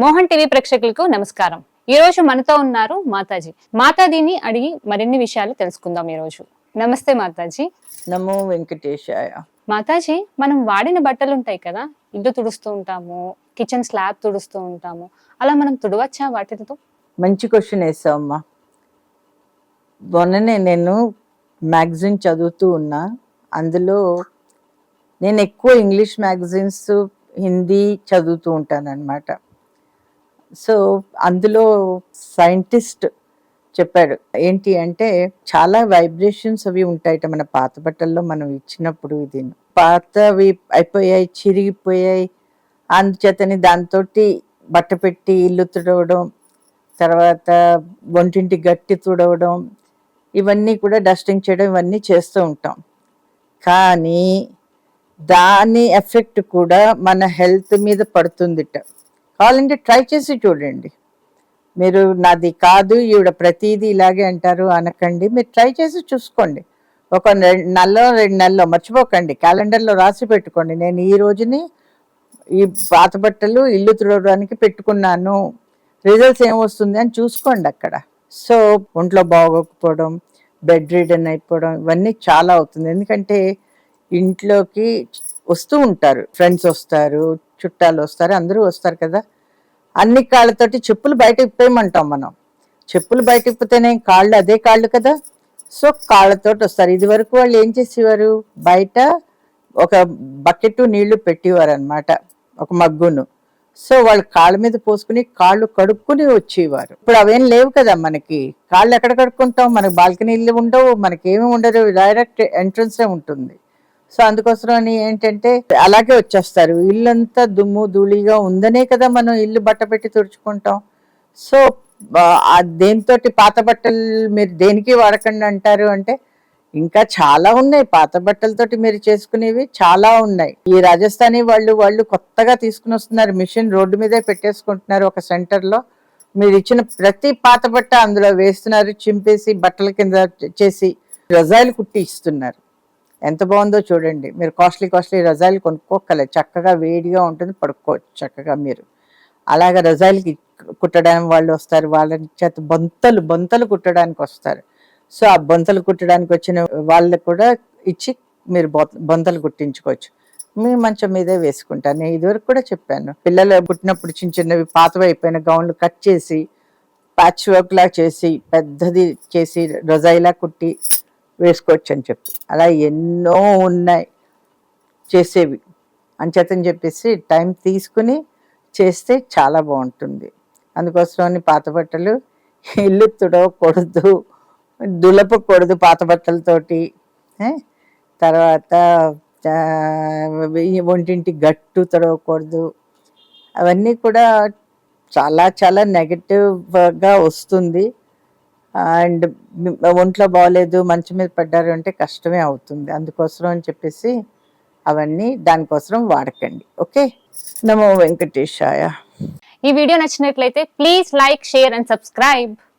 Mohan TV ప్రేక్షకులకు నమస్కారం. ఈ రోజు మనతో ఉన్నారు మాతాజీ. మాతాజీని అడిగి మరిన్ని విషయాలు తెలుసుకుందాం ఈ రోజు. నమస్తే మాతాజీ. నమో వెంకటేశాయ. మాతాజీ మనం వాడిన బట్టలు ఉంటాయి కదా ఇల్లు తుడుస్తూ ఉంటాము కిచెన్ స్లాబ్ తుడుస్తూ ఉంటాము అలా మనం తుడవచ్చా వాటితో? మంచి క్వశ్చన్ వేసావమ్మా మొన్ననే నేను మ్యాగజైన్ చదువుతూ ఉన్నా. అందులో నేను ఎక్కువ ఇంగ్లీష్ మ్యాగజైన్స్ హిందీ చదువుతూ ఉంటాను అనమాట సో అందులో సైంటిస్ట్ చెప్పాడు ఏంటి అంటే చాలా వైబ్రేషన్స్ అవి ఉంటాయట మన పాత బట్టల్లో మనం ఇచ్చినప్పుడు ఇది. పాతవి అయిపోయాయి చిరిగిపోయాయి. అందుచేతని దాంతో బట్ట పెట్టి ఇల్లు తుడవడం తర్వాత ఒంటింటి గట్టి తుడవడం ఇవన్నీ కూడా డస్టింగ్ చేయడం ఇవన్నీ చేస్తూ ఉంటాం. కానీ దాని ఎఫెక్ట్ కూడా మన హెల్త్ మీద పడుతుందిట. కావాలంటే ట్రై చేసి చూడండి. మీరు నాది కాదు ఈవిడ ప్రతిదీ ఇలాగే అంటారు అనకండి. మీరు ట్రై చేసి చూసుకోండి. ఒక రెండు నెలలో రెండు నెలలో మర్చిపోకండి. క్యాలెండర్లో రాసి పెట్టుకోండి. నేను ఈ రోజుని ఈ పాత బట్టలు ఇల్లు తుడవడానికి పెట్టుకున్నాను. రిజల్ట్స్ ఏమొస్తుంది అని చూసుకోండి అక్కడ. సో ఒంట్లో బాగోకపోవడం బెడ్ రీడన్ అయిపోవడం ఇవన్నీ చాలా అవుతుంది. ఎందుకంటే ఇంట్లోకి వస్తూ ఉంటారు. ఫ్రెండ్స్ వస్తారు చుట్టాలు వస్తారు అందరూ వస్తారు కదా. అన్ని కాళ్ళతోటి చెప్పులు బయట ఇప్పేయమంటాం మనం. చెప్పులు బయట ఇప్పితేనే కాళ్ళు అదే కాళ్ళు కదా. సో కాళ్ళతోటి వస్తారు. ఇది వరకు వాళ్ళు ఏం చేసేవారు? బయట ఒక బకెట్ నీళ్ళు పెట్టేవారు అనమాట ఒక మగ్గును. సో వాళ్ళు కాళ్ళ మీద పోసుకుని కాళ్ళు కడుక్కుని వచ్చేవారు. ఇప్పుడు అవేం లేవు కదా మనకి. కాళ్ళు ఎక్కడ కడుక్కుంటాం? మనకి బాల్కనీలు ఉండవు మనకి ఏమి ఉండదు. డైరెక్ట్ ఎంట్రన్సే ఉంటుంది. సో అందుకోసమని ఏంటంటే అలాగే వచ్చేస్తారు. ఇల్లంతా దుమ్ము ధూళిగా ఉందనే కదా మనం ఇల్లు బట్ట పెట్టి తుడుచుకుంటాం. సో దేంతో పాత బట్టలు మీరు దేనికి వాడకండి అంటారు అంటే ఇంకా చాలా ఉన్నాయి. పాత బట్టలతోటి మీరు చేసుకునేవి చాలా ఉన్నాయి. ఈ రాజస్థానీ వాళ్ళు వాళ్ళు కొత్తగా తీసుకుని వస్తున్నారు. మిషన్ రోడ్డు మీదే పెట్టేసుకుంటున్నారు ఒక సెంటర్లో. మీరు ఇచ్చిన ప్రతి పాత బట్ట అందులో వేస్తున్నారు. చింపేసి బట్టల కింద చేసి రజాయిలు కుట్టి ఇస్తున్నారు. ఎంత బాగుందో చూడండి. మీరు కాస్ట్లీ కాస్ట్లీ రజాయిలు కొనుక్కోకలేదు చక్కగా వేడిగా ఉంటుంది పడుకోవచ్చు చక్కగా మీరు. అలాగే రజాయిలకి కుట్టడానికి వాళ్ళు వస్తారు. వాళ్ళ చేత బొంతలు బొంతలు కుట్టడానికి వస్తారు. సో ఆ బొంతలు కుట్టడానికి వచ్చిన వాళ్ళకు కూడా ఇచ్చి మీరు బొ- బొంతలు కుట్టించుకోవచ్చు. మీ మంచం మీదే వేసుకుంటాను. నేను ఇదివరకు కూడా చెప్పాను. పిల్లలు పుట్టినప్పుడు చిన్న చిన్నవి పాతవి అయిపోయిన గౌన్లు కట్ చేసి ప్యాచ్ వర్క్లా చేసి పెద్దది చేసి రొజాయిలా కుట్టి వేసుకోవచ్చు అని చెప్పి. అలా ఎన్నో ఉన్నాయి. చేసేవి. అంచేతని చెప్పేసి టైం తీసుకుని చేస్తే చాలా బాగుంటుంది. అందుకోసమని పాత బట్టలు ఇల్లు తుడవకూడదు దులపకూడదు పాత బట్టలతోటి. తర్వాత వంటింటి ఒంటింటి గట్టు తుడవకూడదు. అవన్నీ కూడా చాలా చాలా నెగటివ్గా వస్తుంది. అండ్ ఒంట్లో బాగలేదు మంచం మీద పడ్డారు అంటే కష్టమే అవుతుంది. అందుకోసం అని చెప్పేసి అవన్నీ దానికోసం వాడకండి. ఓకే? నమో వెంకటేశాయ. ఈ వీడియో నచ్చినట్లయితే please like share and subscribe.